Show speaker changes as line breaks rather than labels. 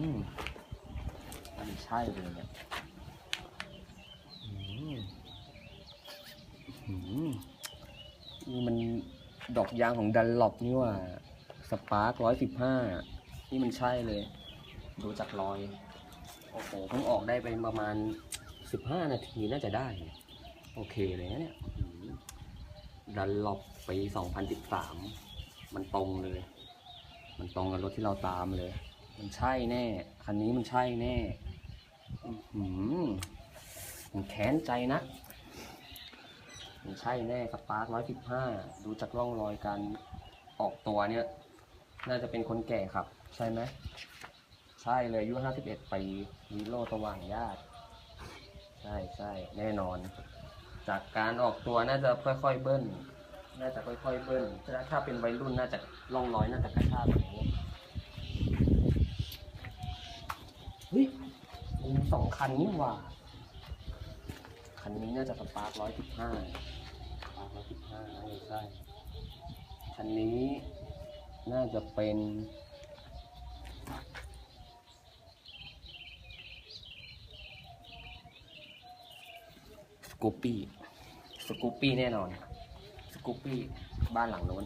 อืมมันใช่เลยเนี่ยอืมอืมนี่มันดอกยางของดันหลบนี่ว่า สปาร์กร้อยสิบห้านี่มันใช่เลย ดูจากรอย โอ้โหเพิ่งออกได้ไปประมาณสิบห้านาทีน่าจะได้ โอเคเลยนะเนี่ยดันหลบปีสองพันสิบสามมันตรงเลย มันตรงกับรถที่เราตามเลย มันใช่แน่ คันนี้มันใช่แน่อื้อหือมันแค้นใจนะ มันใช่แน่สปาร์คร้อยสิบห้าดูจากร่องรอยการออกตัวเนี่ย น่าจะเป็นคนแก่ครับ ใช่ไหม ใช่เลยอายุห้าสิบเอ็ดปีวีโรสว่างญาติ ใช่ใช่แน่นอน จากการออกตัวน่าจะค่อยๆเบิ้ล น่าจะค่อยๆเบิ้ลถ้าเป็นวัยรุ่นน่าจะล่องรอยน่าจะกระชากแบบนี้ เฮ้ยมีสองคันนี่หว่า คันนี้น่าจะสปาร์คร้อยสิบห้าสปาร์คร้อยสิบห้าใช่ คันนี้น่าจะเป็นสกูปี้ สกูปี้แน่นอน สกูปี้บ้านหลังโน้น